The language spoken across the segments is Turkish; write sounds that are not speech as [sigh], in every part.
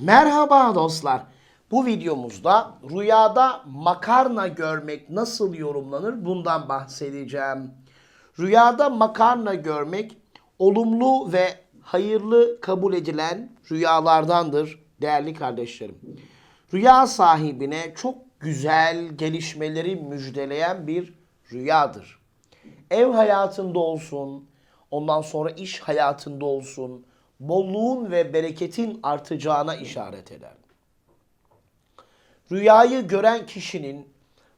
Merhaba dostlar. Bu videomuzda rüyada makarna görmek nasıl yorumlanır bundan bahsedeceğim. Rüyada makarna görmek olumlu ve hayırlı kabul edilen rüyalardandır değerli kardeşlerim. Rüya sahibine çok güzel gelişmeleri müjdeleyen bir rüyadır. Ev hayatında olsun, ondan sonra iş hayatında olsun, bolluğun ve bereketin artacağına işaret eder. Rüyayı gören kişinin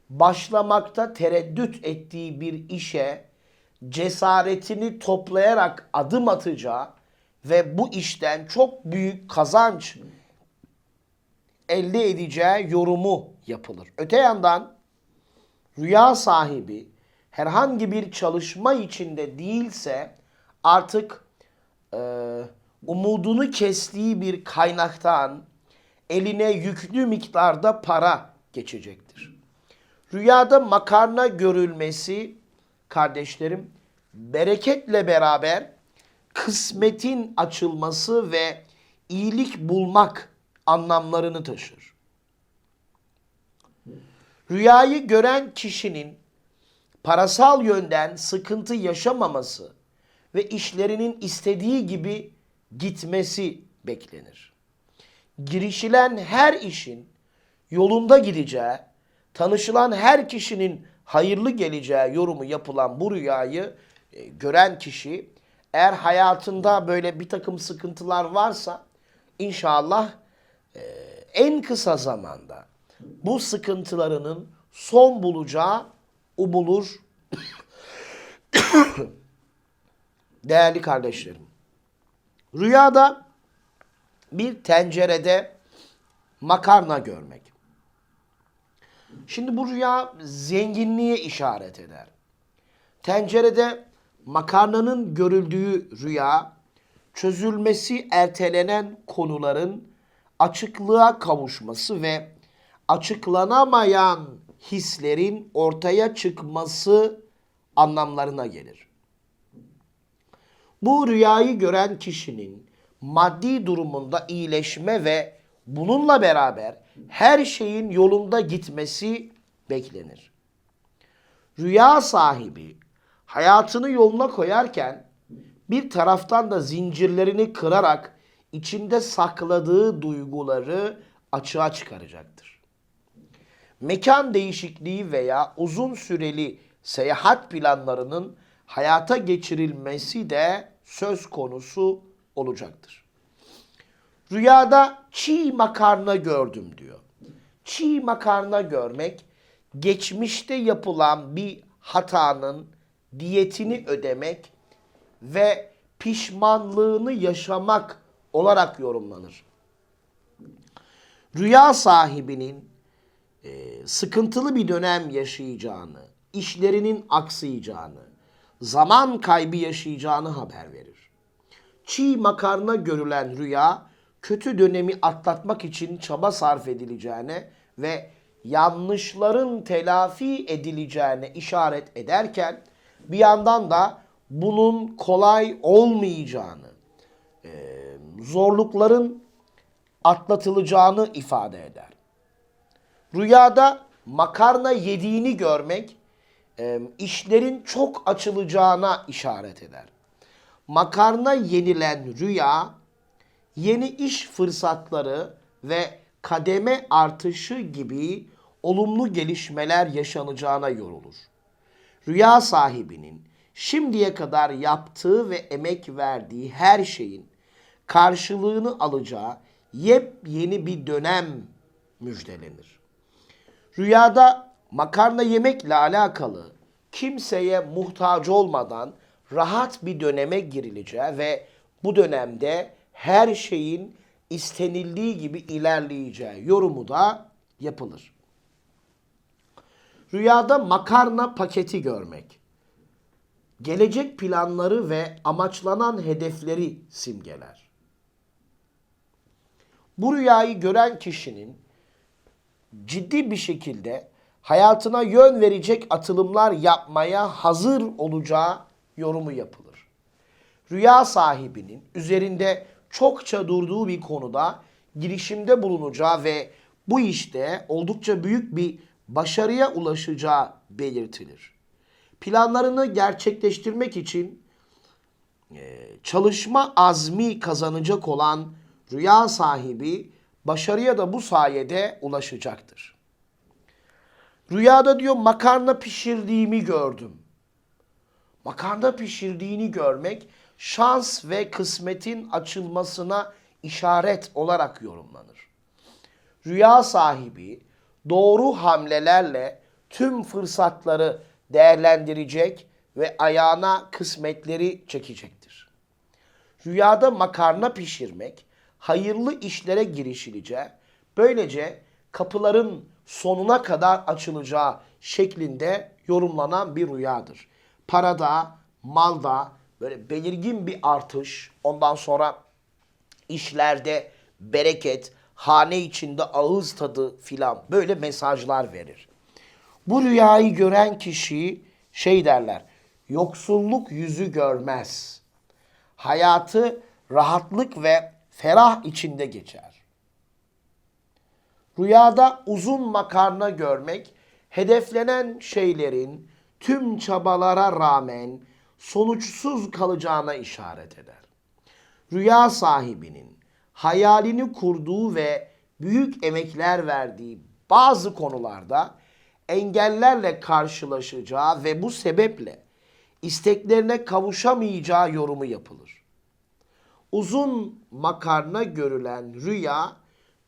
başlamakta tereddüt ettiği bir işe cesaretini toplayarak adım atacağı ve bu işten çok büyük kazanç elde edeceği yorumu yapılır. Öte yandan rüya sahibi herhangi bir çalışma içinde değilse artık e, umudunu kestiği bir kaynaktan eline yüklü miktarda para geçecektir. Rüyada makarna görülmesi kardeşlerim bereketle beraber kısmetin açılması ve iyilik bulmak anlamlarını taşır. Rüyayı gören kişinin parasal yönden sıkıntı yaşamaması ve işlerinin istediği gibi gitmesi beklenir. Girişilen her işin yolunda gideceği, tanışılan her kişinin hayırlı geleceği yorumu yapılan bu rüyayı e, gören kişi eğer hayatında böyle bir takım sıkıntılar varsa inşallah e, en kısa zamanda bu sıkıntılarının son bulacağı umulur. [coughs] Değerli kardeşlerim. Rüyada bir tencerede makarna görmek. Şimdi bu rüya zenginliğe işaret eder. Tencerede makarnanın görüldüğü rüya çözülmesi ertelenen konuların açıklığa kavuşması ve açıklanamayan hislerin ortaya çıkması anlamlarına gelir. Bu rüyayı gören kişinin maddi durumunda iyileşme ve bununla beraber her şeyin yolunda gitmesi beklenir. Rüya sahibi hayatını yoluna koyarken bir taraftan da zincirlerini kırarak içinde sakladığı duyguları açığa çıkaracaktır. Mekan değişikliği veya uzun süreli seyahat planlarının hayata geçirilmesi de söz konusu olacaktır. Rüyada çiğ makarna gördüm diyor. Çiğ makarna görmek geçmişte yapılan bir hatanın diyetini ödemek ve pişmanlığını yaşamak olarak yorumlanır. Rüya sahibinin e, sıkıntılı bir dönem yaşayacağını, işlerinin aksayacağını, zaman kaybı yaşayacağını haber verir. Çiğ makarna görülen rüya kötü dönemi atlatmak için çaba sarf edileceğine ve yanlışların telafi edileceğine işaret ederken bir yandan da bunun kolay olmayacağını, zorlukların atlatılacağını ifade eder. Rüyada makarna yediğini görmek işlerin çok açılacağına işaret eder. Makarna yenilen rüya yeni iş fırsatları ve kademe artışı gibi olumlu gelişmeler yaşanacağına yorulur. Rüya sahibinin şimdiye kadar yaptığı ve emek verdiği her şeyin karşılığını alacağı yepyeni bir dönem müjdelenir. Rüyada makarna yemekle alakalı kimseye muhtaç olmadan rahat bir döneme girileceği ve bu dönemde her şeyin istenildiği gibi ilerleyeceği yorumu da yapılır. Rüyada makarna paketi görmek. Gelecek planları ve amaçlanan hedefleri simgeler. Bu rüyayı gören kişinin ciddi bir şekilde hayatına yön verecek atılımlar yapmaya hazır olacağı yorumu yapılır. Rüya sahibinin üzerinde çokça durduğu bir konuda girişimde bulunacağı ve bu işte oldukça büyük bir başarıya ulaşacağı belirtilir. Planlarını gerçekleştirmek için e, çalışma azmi kazanacak olan rüya sahibi başarıya da bu sayede ulaşacaktır. Rüyada diyor makarna pişirdiğimi gördüm. Makarna pişirdiğini görmek şans ve kısmetin açılmasına işaret olarak yorumlanır. Rüya sahibi doğru hamlelerle tüm fırsatları değerlendirecek ve ayağına kısmetleri çekecektir. Rüyada makarna pişirmek hayırlı işlere girişileceği, böylece kapıların sonuna kadar açılacağı şeklinde yorumlanan bir rüyadır. Parada, malda böyle belirgin bir artış, ondan sonra işlerde bereket, hane içinde ağız tadı filan böyle mesajlar verir. Bu rüyayı gören kişi şey derler, yoksulluk yüzü görmez. Hayatı rahatlık ve ferah içinde geçer. Rüyada uzun makarna görmek, hedeflenen şeylerin tüm çabalara rağmen sonuçsuz kalacağına işaret eder. Rüya sahibinin hayalini kurduğu ve büyük emekler verdiği bazı konularda engellerle karşılaşacağı ve bu sebeple isteklerine kavuşamayacağı yorumu yapılır uzun makarna görülen rüya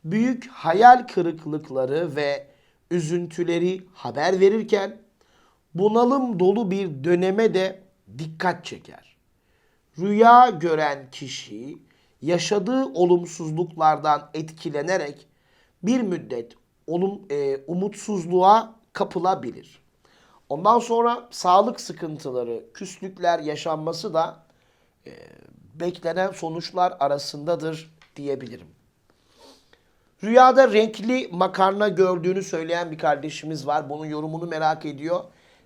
büyük hayal kırıklıkları ve üzüntüleri haber verirken bunalım dolu bir döneme de dikkat çeker. Rüya gören kişi yaşadığı olumsuzluklardan etkilenerek bir müddet olum, e, umutsuzluğa kapılabilir. Ondan sonra sağlık sıkıntıları, küslükler yaşanması da e, beklenen sonuçlar arasındadır diyebilirim. Rüyada renkli makarna gördüğünü söyleyen bir kardeşimiz var. Bunun yorumunu merak ediyor.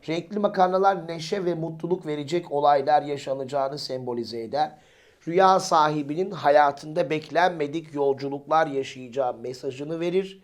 Renkli makarnalar neşe ve mutluluk verecek olaylar yaşanacağını sembolize eder. Rüya sahibinin hayatında beklenmedik yolculuklar yaşayacağı mesajını verir.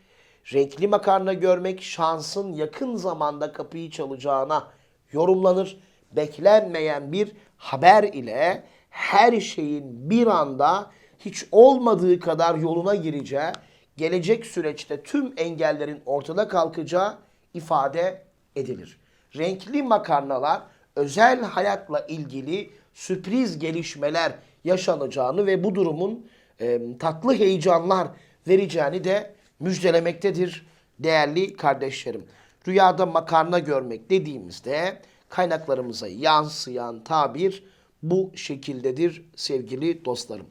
Renkli makarna görmek şansın yakın zamanda kapıyı çalacağına yorumlanır. Beklenmeyen bir haber ile her şeyin bir anda hiç olmadığı kadar yoluna gireceği, gelecek süreçte tüm engellerin ortada kalkacağı ifade edilir. Renkli makarnalar özel hayatla ilgili sürpriz gelişmeler yaşanacağını ve bu durumun e, tatlı heyecanlar vereceğini de müjdelemektedir değerli kardeşlerim. Rüyada makarna görmek dediğimizde kaynaklarımıza yansıyan tabir bu şekildedir sevgili dostlarım.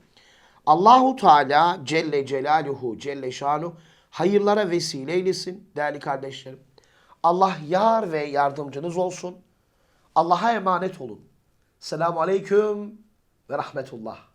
Allahu Teala Celle Celaluhu Celle Şanu hayırlara vesile eylesin değerli kardeşlerim. Allah yar ve yardımcınız olsun. Allah'a emanet olun. Selamun Aleyküm ve Rahmetullah.